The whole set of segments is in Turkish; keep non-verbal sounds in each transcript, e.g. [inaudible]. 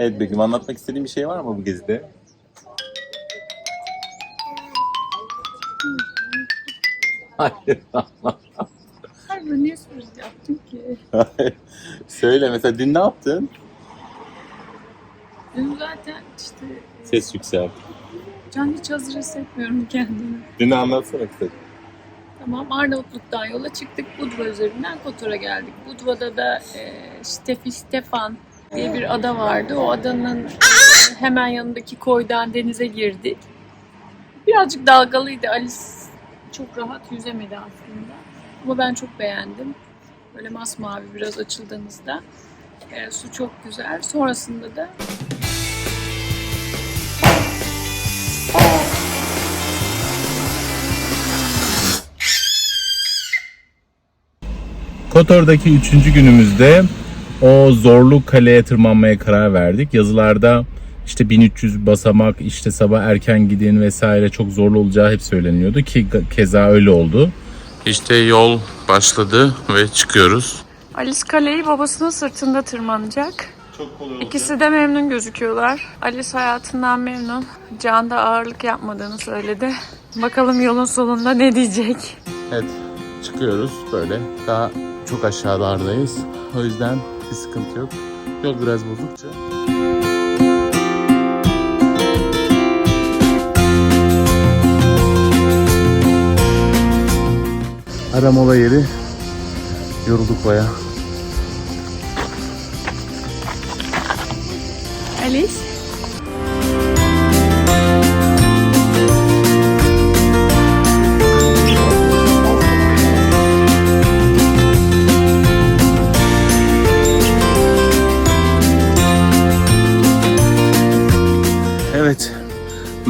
Evet Begüm anlatmak istediğin bir şey var mı bu gezide? Hayır. [laughs] Hayır ben niye sürpriz yaptım ki? Söyle mesela dün ne yaptın? Dün zaten işte Ses yükselt. can hiç hazır hissetmiyorum kendimi. Dün anlatsana kısaca. Tamam Arnavutluk'tan yola çıktık. Budva üzerinden Kotor'a geldik. Budva'da da e, Stefi Stefan diye bir ada vardı. O adanın hemen yanındaki koydan denize girdik. Birazcık dalgalıydı. Alice çok rahat yüzemedi aslında. Ama ben çok beğendim. Böyle masmavi biraz açıldığınızda. E, su çok güzel. Sonrasında da Kotor'daki üçüncü günümüzde o zorlu kaleye tırmanmaya karar verdik. Yazılarda işte 1300 basamak, işte sabah erken gidin vesaire çok zorlu olacağı hep söyleniyordu ki keza öyle oldu. İşte yol başladı ve çıkıyoruz. Alice kaleyi babasının sırtında tırmanacak. İkisi de memnun gözüküyorlar. Alice hayatından memnun. Can da ağırlık yapmadığını söyledi. Bakalım yolun sonunda ne diyecek. Evet çıkıyoruz böyle daha çok aşağılardayız. O yüzden bir sıkıntı yok. Yol biraz bozukça. Ara mola yeri. Yorulduk baya. Alice?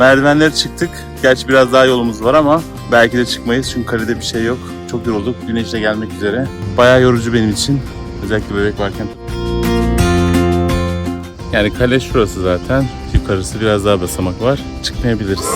Merdivenlere çıktık. Gerçi biraz daha yolumuz var ama belki de çıkmayız çünkü kalede bir şey yok. Çok yorulduk. Güneş de gelmek üzere. Bayağı yorucu benim için. Özellikle bebek varken. Yani kale şurası zaten. Yukarısı biraz daha basamak var. Çıkmayabiliriz.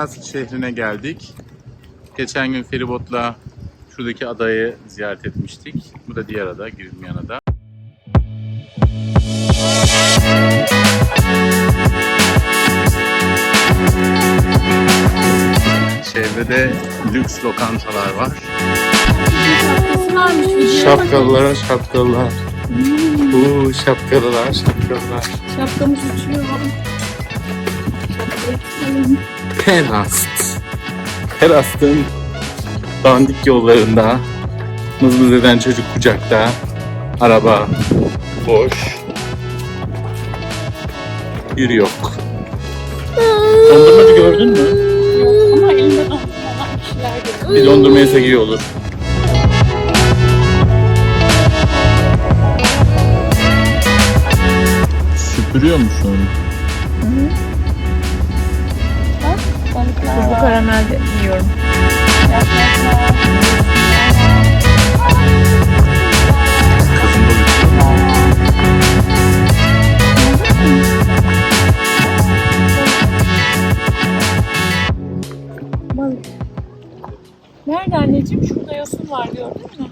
Teras şehrine geldik. Geçen gün feribotla şuradaki adayı ziyaret etmiştik. Bu da diğer ada, girilmeyen ada. Çevrede lüks lokantalar var. Şapkalılar, şapkalılar. Uuu şapkalılar, şapkalılar. Şapkamız uçuyor. Perast. Perast'ın dandik yollarında mızmız eden çocuk kucakta, araba boş, bir yok. Dondurmacı gördün mü? Ama elinde dondurmadan bir şeyler görüyor. Bir dondurma yesek iyi olur. Süpürüyor musun? Tuzlu karamel de yiyorum. Kızım da uçuyor. Balık. Nerede anneciğim? Şurada yosun var gördün mü?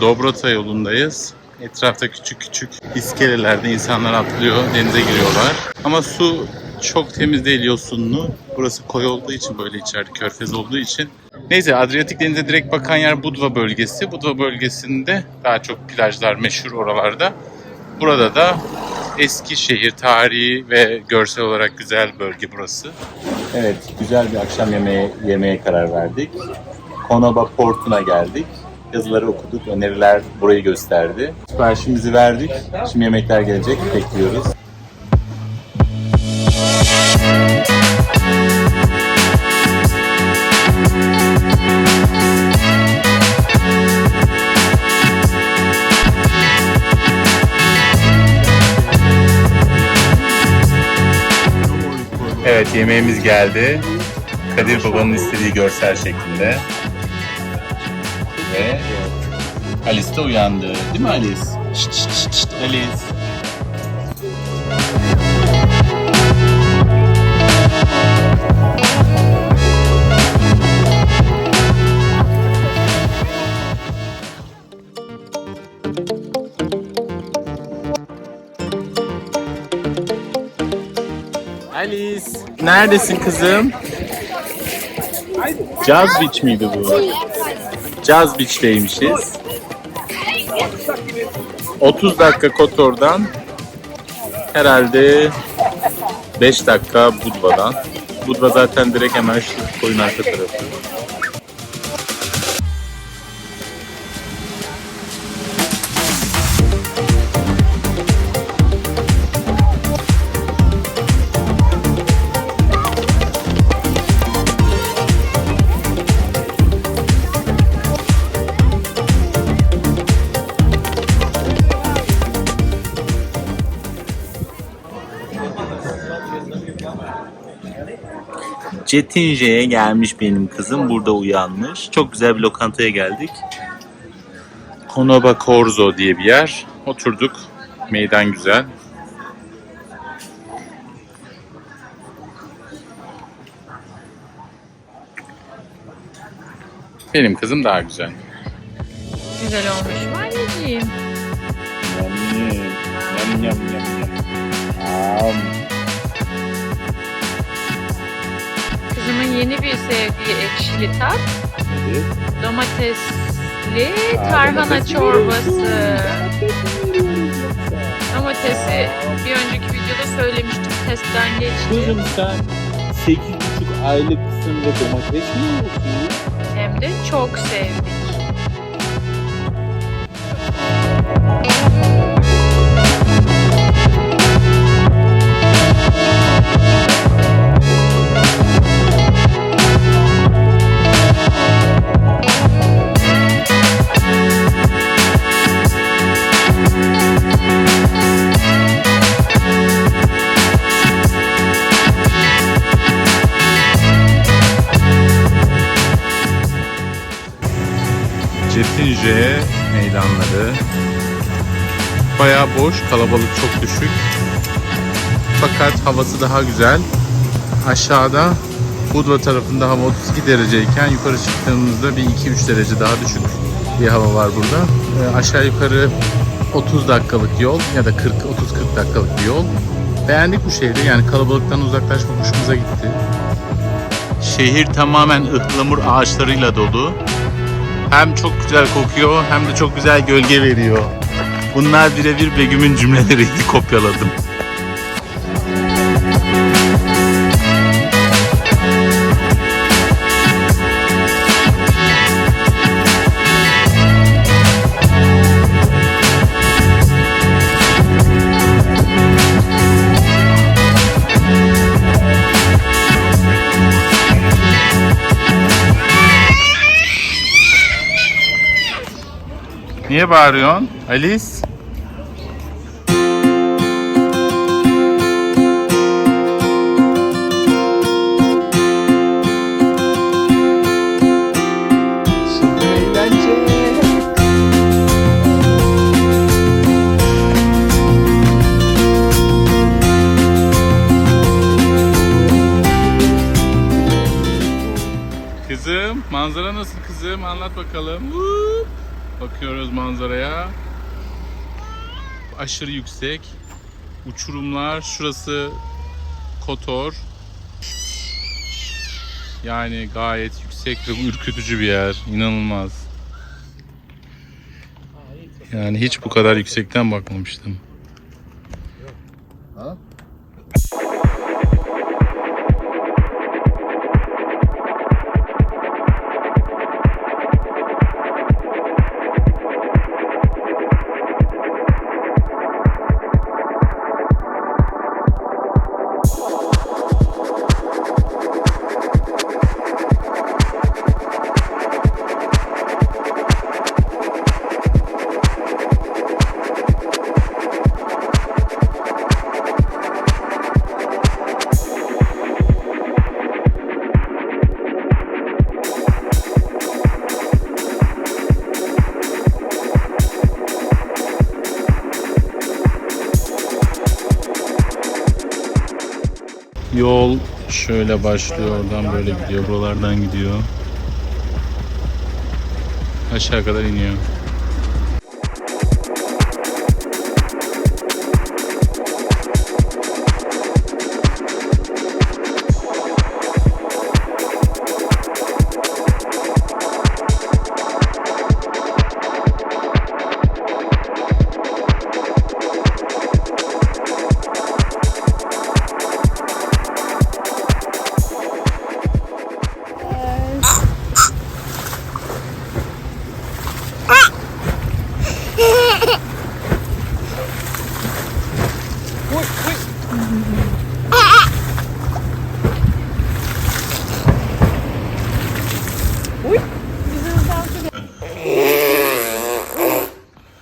Dobrota yolundayız. Etrafta küçük küçük iskelelerde insanlar atlıyor, denize giriyorlar. Ama su çok temiz değil yosunlu. Burası koy olduğu için böyle içeride körfez olduğu için. Neyse Adriyatik denize direkt bakan yer Budva bölgesi. Budva bölgesinde daha çok plajlar meşhur oralarda. Burada da eski şehir, tarihi ve görsel olarak güzel bölge burası. Evet, güzel bir akşam yemeği yemeye karar verdik. Konoba Port'una geldik. Yazıları okuduk, öneriler burayı gösterdi. Siparişimizi verdik. Şimdi yemekler gelecek, bekliyoruz. Yemeğimiz geldi. Kadir Baba'nın istediği görsel şeklinde. Ve Alice de uyandı. Değil mi Alice? Şşt. Alice. Neredesin kızım? Jazz Beach miydi bu? Jazz Beach'teymişiz. 30 dakika Kotor'dan herhalde 5 dakika Budva'dan. Budva zaten direkt hemen şu koyun arka tarafı. Cetince'ye gelmiş benim kızım. Burada uyanmış. Çok güzel bir lokantaya geldik. Konoba Korzo diye bir yer. Oturduk. Meydan güzel. Benim kızım daha güzel. Güzel olmuş mu anneciğim? Yum, yum, yum, yum, yum. Am. Kızımın yeni bir sevdiği ekşili tat. Evet. Domatesli Aa, tarhana domates çorbası. Domatesi bir önceki videoda söylemiştim testten geçti. Kızım sen 8,5 aylıksın ve domates mi yiyorsun? Hem de çok sevdik. Cetince meydanları. Bayağı boş, kalabalık çok düşük. Fakat havası daha güzel. Aşağıda Budva tarafında hava 32 dereceyken yukarı çıktığımızda bir 2-3 derece daha düşük bir hava var burada. Ee, aşağı yukarı 30 dakikalık yol ya da 40 30-40 dakikalık bir yol. Beğendik bu şehri yani kalabalıktan uzaklaşmak hoşumuza gitti. Şehir tamamen ıhlamur ağaçlarıyla dolu. Hem çok güzel kokuyor hem de çok güzel gölge veriyor. Bunlar birebir Begüm'ün cümleleriydi [laughs] kopyaladım. Niye bağırıyorsun Alice? Kızım, manzara nasıl kızım? Anlat bakalım. Vup. Bakıyoruz manzaraya. Aşırı yüksek. Uçurumlar. Şurası Kotor. Yani gayet yüksek ve ürkütücü bir yer. İnanılmaz. Yani hiç bu kadar yüksekten bakmamıştım. Yol şöyle başlıyor oradan böyle gidiyor buralardan gidiyor. Aşağı kadar iniyor.